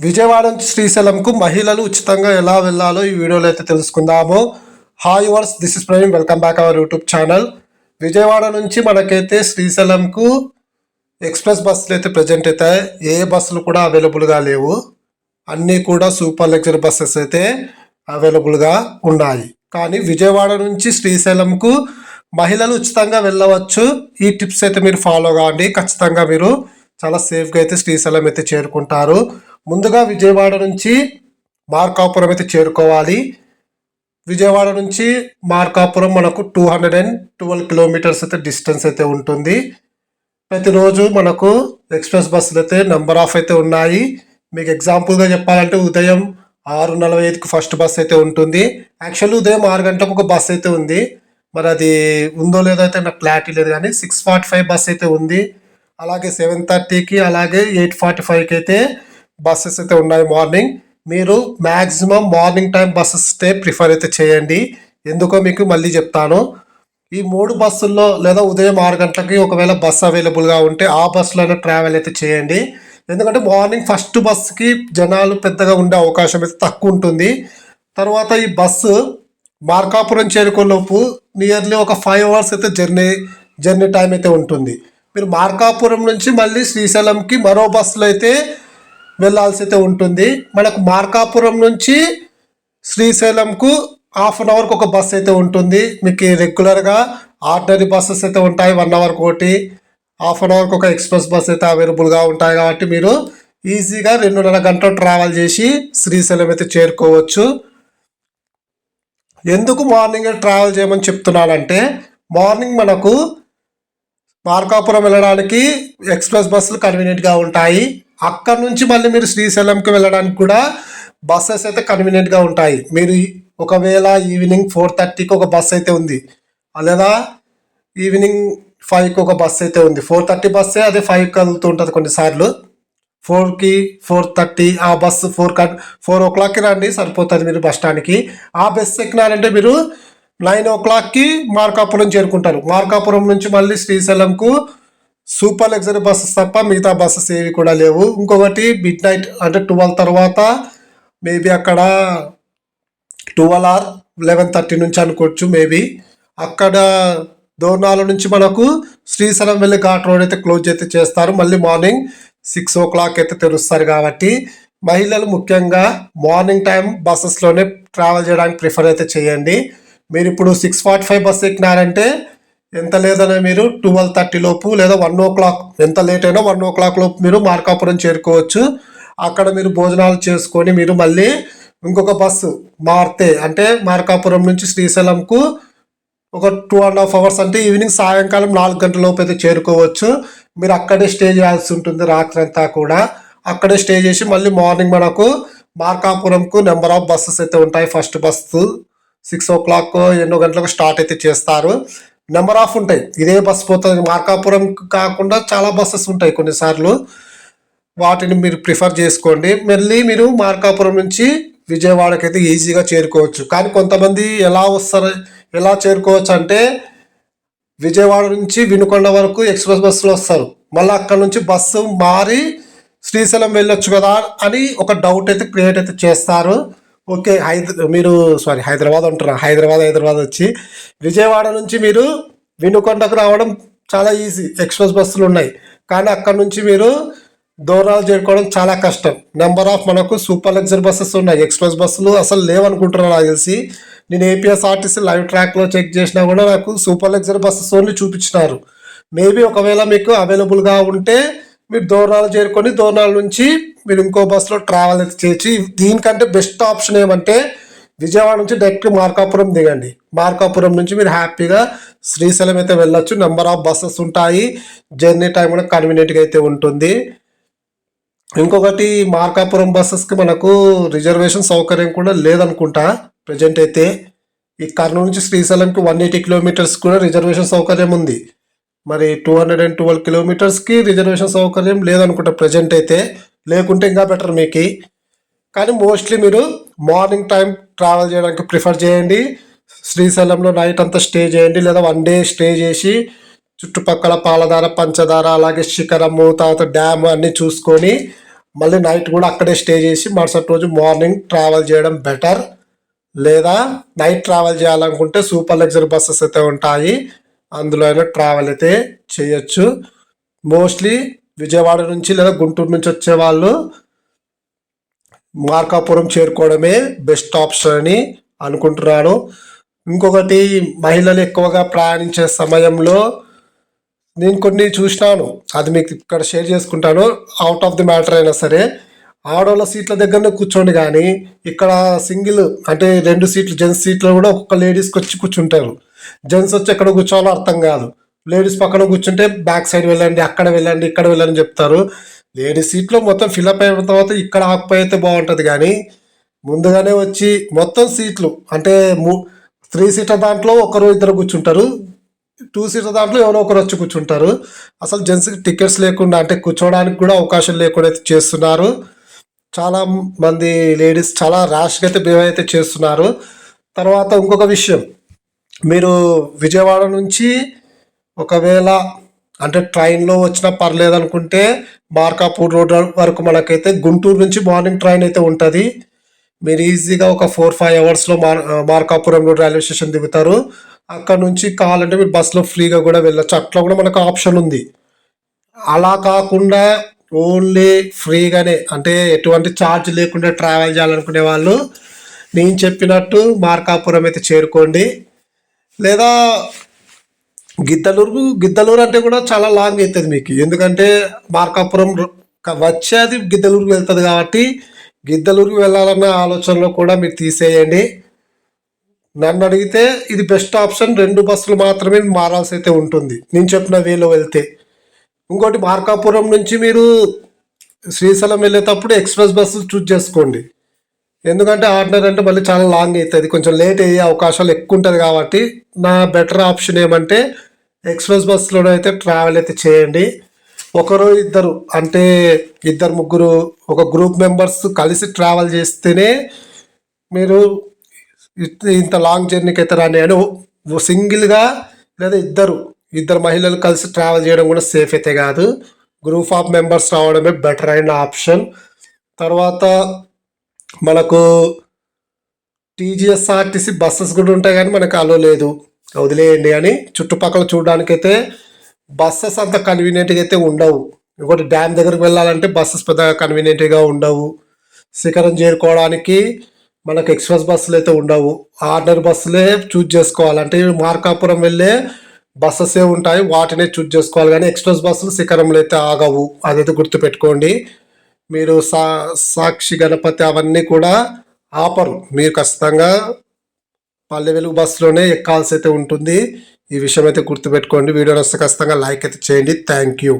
విజయవాడ నుంచి శ్రీశైలంకు మహిళలు ఉచితంగా ఎలా వెళ్ళాలో ఈ వీడియోలో అయితే తెలుసుకుందాము. Hi viewers this is Praveen welcome back our YouTube channel Vijayawada నుంచి మనకైతే శ్రీశైలంకు ఎక్స్ప్రెస్ బస్సులు అయితే ప్రజెంట్ అయితే ఏ బస్సులు కూడా అవైలబుల్గా లేవు. అన్నీ కూడా సూపర్ లగ్జరీ బస్సెస్ అయితే అవైలబుల్గా ఉన్నాయి. కానీ విజయవాడ నుంచి శ్రీశైలంకు మహిళలు ఉచితంగా వెళ్ళవచ్చు. ఈ టిప్స్ అయితే మీరు ఫాలో కావండి ఖచ్చితంగా మీరు చాలా సేఫ్గా అయితే శ్రీశైలం అయితే చేరుకుంటారు. ముందుగా విజయవాడ నుంచి మార్కాపురం అయితే చేరుకోవాలి. విజయవాడ నుంచి మార్కాపురం మనకు two hundred and twelve kilometres అయితే డిస్టెన్స్ అయితే ఉంటుంది. ప్రతిరోజు మనకు ఎక్స్ప్రెస్ బస్సులు అయితే నెంబర్ ఆఫ్ అయితే ఉన్నాయి. మీకు ఎగ్జాంపుల్గా చెప్పాలంటే ఉదయం ఆరు నలభై ఐదుకి ఫస్ట్ బస్ అయితే ఉంటుంది. యాక్చువల్లీ ఉదయం ఆరు గంటలకు ఒక బస్ అయితే ఉంది. మరి అది ఉందో లేదో అయితే నాకు క్లారిటీ లేదు కానీ సిక్స్ ఫార్టీ ఫైవ్ బస్ అయితే ఉంది. అలాగే సెవెన్ థర్టీకి అలాగే ఎయిట్ ఫార్టీ ఫైవ్కి అయితే బస్సెస్ అయితే ఉన్నాయి మార్నింగ్. మీరు maximum morning time buses prefer అయితే చేయండి. ఎందుకో మీకు మళ్ళీ చెప్తాను. ఈ మూడు బస్సుల్లో లేదా ఉదయం ఆరు గంటలకి ఒకవేళ బస్సు అవైలబుల్గా ఉంటే ఆ బస్సులోనే ట్రావెల్ అయితే చేయండి. ఎందుకంటే మార్నింగ్ ఫస్ట్ బస్సుకి జనాలు పెద్దగా ఉండే అవకాశం అయితే తక్కువ ఉంటుంది. తర్వాత ఈ బస్సు మార్కాపురం చేరుకోలోపు నియర్లీ ఒక ఫైవ్ అవర్స్ అయితే జర్నీ జర్నీ టైం అయితే ఉంటుంది. మీరు మార్కాపురం నుంచి మళ్ళీ శ్రీశైలంకి మరో బస్సులో అయితే వెళ్ళాల్సి అయితే ఉంటుంది. మనకు మార్కాపురం నుంచి శ్రీశైలంకు హాఫ్ అన్ అవర్కి ఒక బస్ అయితే ఉంటుంది. మీకు రెగ్యులర్గా ఆర్డినరీ బస్సెస్ అయితే ఉంటాయి. వన్ అవర్కి ఒకటి హాఫ్ అన్ అవర్కి ఒక ఎక్స్ప్రెస్ బస్ అయితే అవైలబుల్గా ఉంటాయి కాబట్టి మీరు ఈజీగా రెండున్నర గంటలు ట్రావెల్ చేసి శ్రీశైలం అయితే చేరుకోవచ్చు. ఎందుకు మార్నింగ్ ట్రావెల్ చేయమని చెప్తున్నానంటే మార్నింగ్ మనకు మార్కాపురం వెళ్ళడానికి ఎక్స్ప్రెస్ బస్సులు కన్వీనియంట్గా ఉంటాయి. అక్కడ నుంచి మళ్ళీ మీరు శ్రీశైలంకి వెళ్ళడానికి కూడా బస్సెస్ అయితే కన్వీనియంట్గా ఉంటాయి. మీరు ఒకవేళ ఈవినింగ్ ఫోర్ థర్టీకి ఒక బస్ అయితే ఉంది. లేదా ఈవినింగ్ ఫైవ్కి ఒక బస్ అయితే ఉంది. ఫోర్ థర్టీ బస్సే అదే ఫైవ్కి వెళ్తుంటుంది కొన్నిసార్లు. ఫోర్కి ఫోర్ థర్టీ ఆ bus four cut four o క్లాక్కి రండి సరిపోతుంది మీరు బస్ స్టాండ్కి ఆ బస్సు ఎక్కినారంటే మీరు నైన్ ఓ క్లాక్కి మార్కాపురం చేరుకుంటారు. మార్కాపురం నుంచి మళ్ళీ శ్రీశైలంకు సూపర్ లగ్జరీ బస్సెస్ తప్ప మిగతా బస్సెస్ ఏవి కూడా లేవు. ఇంకొకటి మిడ్ నైట్ అంటే ట్వెల్వ్ తర్వాత మేబీ అక్కడ ట్వెల్వ్ ఆర్ లెవెన్ థర్టీ నుంచి అనుకోవచ్చు మేబీ అక్కడ దోర్నాల నుంచి మనకు శ్రీశైలం వెళ్ళి ఘాట్ రోడ్ అయితే క్లోజ్ అయితే చేస్తారు. మళ్ళీ మార్నింగ్ సిక్స్ ఓ క్లాక్ అయితే తెరుస్తారు కాబట్టి మహిళలు ముఖ్యంగా మార్నింగ్ టైం బస్సెస్లోనే ట్రావెల్ చేయడానికి ప్రిఫర్ అయితే చేయండి. మీరు ఇప్పుడు సిక్స్ ఫార్టీ ఫైవ్ బస్ ఎక్కినారంటే ఎంత లేదనే మీరు ట్వెల్వ్ థర్టీ లోపు లేదా వన్ ఓ క్లాక్ ఎంత లేట్ అయినా వన్ ఓ క్లాక్ లోపు మీరు మార్కాపురం చేరుకోవచ్చు. అక్కడ మీరు భోజనాలు చేసుకొని మీరు మళ్ళీ ఇంకొక బస్సు మారితే అంటే మార్కాపురం నుంచి శ్రీశైలంకు ఒక టూ అండ్ హాఫ్ అవర్స్ అంటే ఈవినింగ్ సాయంకాలం నాలుగు గంటల లోపు అయితే చేరుకోవచ్చు. మీరు అక్కడే స్టే చేయాల్సి ఉంటుంది రాత్రి అంతా కూడా. అక్కడే స్టే చేసి మళ్ళీ మార్నింగ్ మనకు మార్కాపురంకు నెంబర్ ఆఫ్ బస్సెస్ అయితే ఉంటాయి. First bus six o'clock ఎన్నో గంటలకు స్టార్ట్ అయితే చేస్తారు. నెంబర్ ఆఫ్ ఉంటాయి. ఇదే బస్సు పోతుంది. మార్కాపురం కాకుండా చాలా బస్సెస్ ఉంటాయి కొన్నిసార్లు. వాటిని మీరు ప్రిఫర్ చేసుకోండి. మళ్ళీ మీరు మార్కాపురం నుంచి విజయవాడకి అయితే ఈజీగా చేరుకోవచ్చు. కానీ కొంతమంది ఎలా వస్తారు ఎలా చేరుకోవచ్చు అంటే విజయవాడ నుంచి వినుకొండ వరకు ఎక్స్ప్రెస్ బస్సులో వస్తారు. మళ్ళీ అక్కడ నుంచి బస్సు మారి శ్రీశైలం వెళ్ళొచ్చు కదా అని ఒక డౌట్ అయితే క్రియేట్ అయితే చేస్తారు. ఓకే హైదరా మీరు సారీ హైదరాబాద్ అంటున్నా. హైదరాబాద్ హైదరాబాద్ వచ్చి విజయవాడ నుంచి మీరు వినుకొండకు రావడం చాలా ఈజీ. ఎక్స్ప్రెస్ బస్సులు ఉన్నాయి. కానీ అక్కడ నుంచి మీరు దూరాలు చేరుకోవడం చాలా కష్టం. నెంబర్ ఆఫ్ మనకు సూపర్ లగ్జరీ బస్సెస్ ఉన్నాయి. ఎక్స్ప్రెస్ బస్సులు అసలు లేవనుకుంటున్నాను నాకు తెలిసి. నేను ఏపీఎస్ఆర్టీసీ లైవ్ ట్రాక్లో చెక్ చేసినా కూడా నాకు సూపర్ లగ్జరీ బస్సెస్ ఓన్లీ చూపించినారు. మేబీ ఒకవేళ మీకు అవైలబుల్గా ఉంటే మీరు దోరణాలు చేరుకొని దోరణాల నుంచి మీరు ఇంకో బస్సులో ట్రావెల్ అయితే దీనికంటే బెస్ట్ ఆప్షన్ ఏమంటే విజయవాడ నుంచి డైరెక్ట్ మార్కాపురం దిగండి. మార్కాపురం నుంచి మీరు హ్యాపీగా శ్రీశైలం అయితే వెళ్ళొచ్చు. నెంబర్ ఆఫ్ బస్సెస్ ఉంటాయి. జర్నీ టైం కూడా కన్వీనియంట్గా అయితే ఉంటుంది. ఇంకొకటి మార్కాపురం బస్సెస్కి మనకు రిజర్వేషన్ సౌకర్యం కూడా లేదనుకుంటా ప్రజెంట్ అయితే. ఈ కర్నూలు నుంచి శ్రీశైలంకి వన్ ఎయిటీ కిలోమీటర్స్ కూడా రిజర్వేషన్ సౌకర్యం ఉంది. మరి టూ హండ్రెడ్ అండ్ ట్వెల్వ్ కిలోమీటర్స్కి రిజర్వేషన్ సౌకర్యం లేదనుకుంటా ప్రజెంట్ అయితే లేకుంటే ఇంకా బెటర్ మీకు. కానీ మోస్ట్లీ మీరు మార్నింగ్ టైం ట్రావెల్ చేయడానికి ప్రిఫర్ చేయండి. శ్రీశైలంలో నైట్ అంతా స్టే చేయండి లేదా వన్ డే స్టే చేసి చుట్టుపక్కల పాలధార పంచదార అలాగే శిఖరము తర్వాత డ్యామ్ అన్నీ చూసుకొని మళ్ళీ నైట్ కూడా అక్కడే స్టే చేసి మరుసటి రోజు మార్నింగ్ ట్రావెల్ చేయడం బెటర్ లేదా నైట్ ట్రావెల్ చేయాలనుకుంటే సూపర్ లగ్జరీ బస్సెస్ అయితే ఉంటాయి. అందులో అయినా ట్రావెల్ అయితే చేయొచ్చు. మోస్ట్లీ విజయవాడ నుంచి లేదా గుంటూరు నుంచి వచ్చే వాళ్ళు మార్కాపురం చేరుకోవడమే బెస్ట్ ఆప్షన్ అని అనుకుంటున్నాను. ఇంకొకటి మహిళలు ఎక్కువగా ప్రయాణించే సమయంలో నేను కొన్ని చూసినాను. అది మీకు ఇక్కడ షేర్ చేసుకుంటాను. అవుట్ ఆఫ్ ది మ్యాటర్ అయినా సరే ఆడవాళ్ళ సీట్ల దగ్గరనే కూర్చోండి కానీ ఇక్కడ సింగిల్ అంటే రెండు సీట్లు జెంట్స్ సీట్లు కూడా ఒక్కొక్క లేడీస్కి వచ్చి కూర్చుంటారు. జెంట్స్ వచ్చి ఎక్కడ కూర్చోవాలో అర్థం కాదు. లేడీస్ పక్కన కూర్చుంటే బ్యాక్ సైడ్ వెళ్ళండి అక్కడ వెళ్ళండి ఇక్కడ వెళ్ళండి చెప్తారు. లేడీస్ సీట్లో మొత్తం ఫిల్అప్ అయిన తర్వాత ఇక్కడ ఆకుపోయి అయితే బాగుంటుంది కానీ ముందుగానే వచ్చి మొత్తం సీట్లు అంటే మూ త్రీ సీటర్ దాంట్లో ఒకరు ఇద్దరు కూర్చుంటారు. టూ సీటర్ దాంట్లో ఎవరో ఒకరు వచ్చి కూర్చుంటారు. అసలు జెంట్స్కి టికెట్స్ లేకుండా అంటే కూర్చోవడానికి కూడా అవకాశం లేకుండా అయితే చేస్తున్నారు. చాలా మంది లేడీస్ చాలా ర్యాష్గా అయితే బిహేవ్ అయితే చేస్తున్నారు. తర్వాత ఇంకొక విషయం. మీరు విజయవాడ నుంచి ఒకవేళ అంటే ట్రైన్లో వచ్చినా పర్లేదు అనుకుంటే మార్కాపూర్ రోడ్ వరకు మనకైతే గుంటూరు నుంచి మార్నింగ్ ట్రైన్ అయితే ఉంటుంది. మీరు ఈజీగా ఒక ఫోర్ ఫైవ్ అవర్స్లో మార్ మార్కాపురం రోడ్ రైల్వే స్టేషన్ దిగుతారు. అక్కడ నుంచి కావాలంటే మీరు బస్సులో ఫ్రీగా కూడా వెళ్ళొచ్చు. అట్లా కూడా మనకు ఆప్షన్ ఉంది. అలా కాకుండా ఓన్లీ ఫ్రీగానే అంటే ఎటువంటి ఛార్జ్ లేకుండా ట్రావెల్ చేయాలనుకునే వాళ్ళు నేను చెప్పినట్టు మార్కాపురం అయితే చేరుకోండి. లేదా గిద్దలూరు గిద్దలూరు అంటే కూడా చాలా లాంగ్ అవుతుంది మీకు. ఎందుకంటే మార్కాపురం వచ్చేది గిద్దలూరుకు వెళ్తుంది కాబట్టి గిద్దలూరుకు వెళ్ళాలన్న ఆలోచనలో కూడా మీరు తీసేయండి. నన్ను అడిగితే ఇది బెస్ట్ ఆప్షన్ రెండు బస్సులు మాత్రమే మారాల్సి అయితే ఉంటుంది. నేను చెప్పిన వేలో వెళ్తే. ఇంకోటి మార్కాపురం నుంచి మీరు శ్రీశైలం వెళ్ళేటప్పుడు ఎక్స్ప్రెస్ బస్సు చూస్ చేసుకోండి. ఎందుకంటే ఆర్డినరీ అంటే మళ్ళీ చాలా లాంగ్ అవుతుంది. కొంచెం లేట్ అయ్యే అవకాశాలు ఎక్కువ ఉంటుంది కాబట్టి నా బెటర్ ఆప్షన్ ఏమంటే ఎక్స్ప్రెస్ బస్సులోనే అయితే ట్రావెల్ అయితే చేయండి. ఒకరు ఇద్దరు అంటే ఇద్దరు ముగ్గురు ఒక గ్రూప్ మెంబర్స్ కలిసి ట్రావెల్ చేస్తేనే మీరు ఇంత లాంగ్ జర్నీకి అయితే రాని అని ఓ- సింగిల్గా లేదా ఇద్దరు ఇద్దరు మహిళలు కలిసి ట్రావెల్ చేయడం కూడా సేఫ్ అయితే కాదు. గ్రూప్ ఆఫ్ మెంబర్స్ రావడమే బెటర్ అయిన ఆప్షన్. తర్వాత మనకు టీజీఎస్ఆర్టీసీ బస్సెస్ కూడా ఉంటాయి కానీ మనకు అలో లేదు. వదిలేయండి అని చుట్టుపక్కల చూడడానికైతే బస్సెస్ అంత కన్వీనియంట్గా అయితే ఉండవు. ఇంకోటి డ్యామ్ దగ్గరికి వెళ్ళాలంటే బస్సెస్ పెద్దగా కన్వీనియంట్గా ఉండవు. శిఖరం చేరుకోవడానికి మనకు ఎక్స్ప్రెస్ బస్సులు అయితే ఉండవు. ఆర్డర్ బస్సులే చూజ్ చేసుకోవాలంటే మార్కాపురం వెళ్ళే బస్సెసే ఉంటాయి. వాటినే చూజ్ చేసుకోవాలి. కానీ ఎక్స్ప్రెస్ బస్సులు శిఖరంలో అయితే ఆగవు. అదైతే గుర్తుపెట్టుకోండి. మీరు సా సాక్షి గణపతి అవన్నీ కూడా ఆపరు. మీరు ఖచ్చితంగా పల్లె వెలుగు బస్సులోనే ఎక్కాల్సి అయితే ఉంటుంది. ఈ విషయం అయితే గుర్తుపెట్టుకోండి. వీడియో వస్తే ఖచ్చితంగా లైక్ అయితే చేయండి. Thank you.